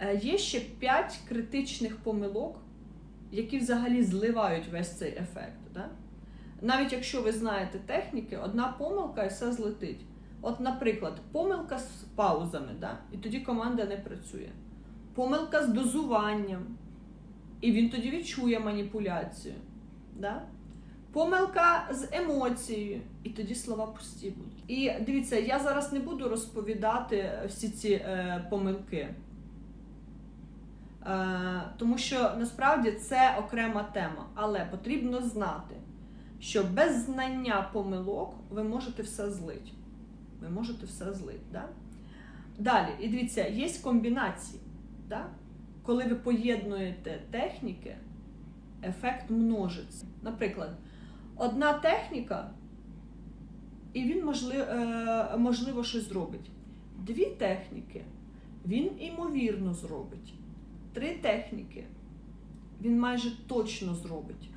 Е, Є ще 5 критичних помилок, які взагалі зливають весь цей ефект. Да? Навіть якщо ви знаєте техніки, одна помилка і все злетить. От, наприклад, помилка з паузами, да? і тоді команда не працює. Помилка з дозуванням, і він тоді відчує маніпуляцію. Да? Помилка з емоцією, і тоді слова пусті будуть. І дивіться, я зараз не буду розповідати всі ці е, помилки. Е, тому що насправді це окрема тема. Але потрібно знати, що без знання помилок ви можете все злити. Ви можете все злити. Да? Далі, і дивіться, є комбінації. Да? Коли ви поєднуєте техніки, ефект множиться. Наприклад, одна техніка, і він можливо, можливо щось зробить. Дві техніки, він імовірно зробить. Три техніки він майже точно зробить.